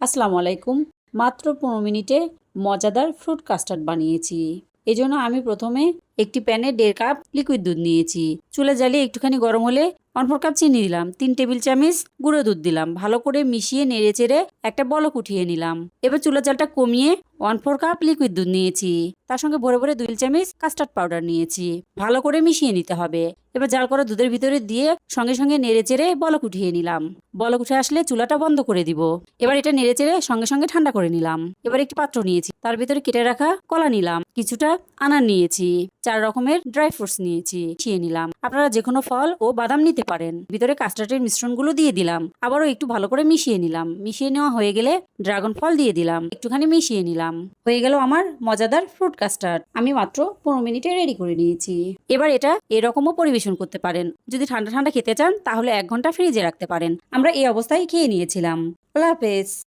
আসসালামু আলাইকুম। মাত্র পনেরো মিনিটে মজাদার ফ্রুট কাস্টার্ড বানিয়েছি। এজন্য আমি প্রথমে একটি প্যানে দেড় কাপ লিকুইড দুধ নিয়েছি। চুলে জ্বালিয়ে একটুখানি গরম হলে ওয়ান ফোর কাপ চিনি দিলাম, তিন টেবিল চামচ গুঁড়ো দুধ দিলাম, ভালো করে মিশিয়ে নেড়ে চেড়ে একটা বলক উঠিয়ে নিলাম। এবার চুলা জালটা কমিয়ে ওয়ান ফোর কাপ লিকুইড দুধ নিয়েছি। তার সঙ্গে ভরে ভরে দুই চামচ কাস্টার্ড পাউডার নিয়েছি। ভালো করে মিশিয়ে নিতে হবে। এবার জাল করা দুধের ভিতরে দিয়ে সঙ্গে সঙ্গে নেড়ে চেড়ে বলক উঠিয়ে নিলাম। বলক উঠে আসলে চুলাটা বন্ধ করে দিব। এবার এটা নেড়ে চেড়ে সঙ্গে সঙ্গে ঠান্ডা করে নিলাম। এবার একটি পাত্র নিয়েছি। তার ভিতরে কেটে রাখা কলা নিলাম। কিছুটা আনার নিয়েছি। চার রকমের ড্রাই ফ্রুটস নিয়েছি খেয়ে নিলাম। আপনারা যে কোনো ফল ও বাদাম নিতে পারেন। ভিতরে কাস্টার্ডের মিশ্রণগুলো দিয়ে দিলাম। আবারও একটু ভালো করে মিশিয়ে নিলাম। মিশিয়ে নেওয়া হয়ে গেলে ড্রাগন ফল দিয়ে দিলাম। একটুখানি মিশিয়ে নিলাম। হয়ে গেল আমার মজাদার ফ্রুট কাস্টার্ড আমি মাত্র পনেরো মিনিটে রেডি করে নিয়েছি। এবার এটা এরকমও পরিবেশন করতে পারেন। যদি ঠান্ডা ঠান্ডা খেতে চান, তাহলে এক ঘণ্টা ফ্রিজে রাখতে পারেন। আমরা এই অবস্থায় খেয়ে নিয়েছিলাম। আল্লাহ হাফেজ।